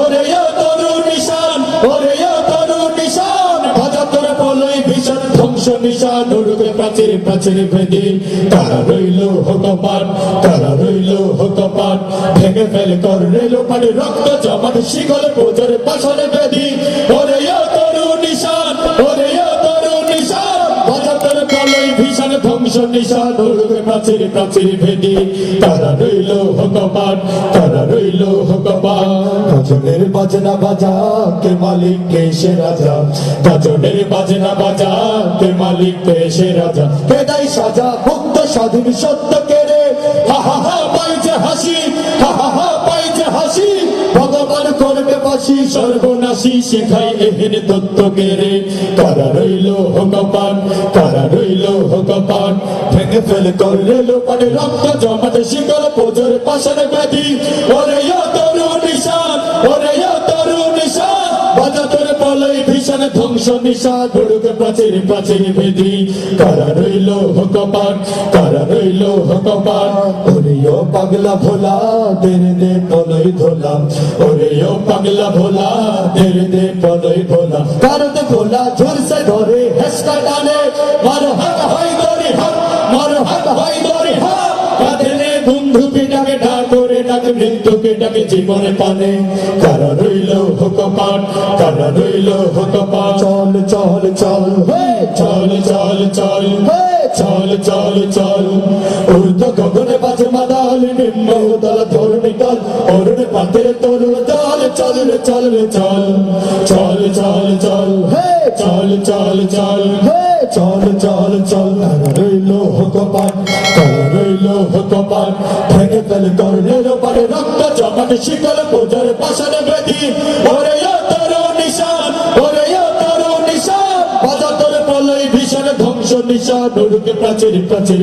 ওরে ও তরুণ নিশান ওরে ও তরুণ নিশান ভাজা তোর বলই ভীষণ ধ্বংস নিশান, উড়বে প্রাচীর প্রাচীর ভেদি। তারা রইল হতপান তারা রইল হতপান ভেঙে ফেল কর রেল পানি রক্ত জমাট, শিকল বোঝর পাশনে বেদি ভীষণ ধ্বংস উড়বে প্রাচীর প্রাচীর ভেদি। তারা রইল হতপান তারা রইল হতপান গাজনের বাজনা বাজা, কে মালিক, কে সে রাজা? গাজনের বাজনা বাজা, কে মালিক, কে সে রাজা? কে দেয় সাজা মুক্ত স্বাধীন, সত্য, কে রে? হা হা হা যে হাসি বাসি সর্বনাশী শেখাই এহেন তত্ত্ব কে রে। কারা রইল হকপান কারা রইল হকপান ভেঙে ফেল করলে লোপানে রক্ত জমাতে শিকল পোজর পাশের ব্যাধি। ওরে ইয়া তরুণ নিশান, ওরে ও ধ্বংস নিশান ধুড়ুকে প্রাচীর প্রাচীর বেদি। কারা জীবনে পানে। কারা রইল হুকপান কারা রইল হুকপান চল চল চল চল চল চল হে! চল চল চল। উর্ধ গগনে বাজে মাদাল নিম্ন দল ধরণি দল অরুণ পাতের তরুণ দল চল রে চল রে চল চল চল চল। চল চল চল। চল চল চল। রইল হুকপান কারা রইল হুকপান ভেঙে ফেল করলের পারে রক্ত জমাট শীতল পূজার পাশানে বেদি। ওরে ও তরুণ নিশান ওরে ও তরুণ নিশান বাজা তোর বলই ভীষণ ধ্বংস নিশান, উড়কে প্রাচীর প্রাচীর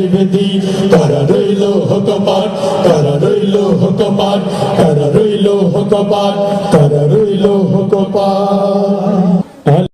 রইল হুকপান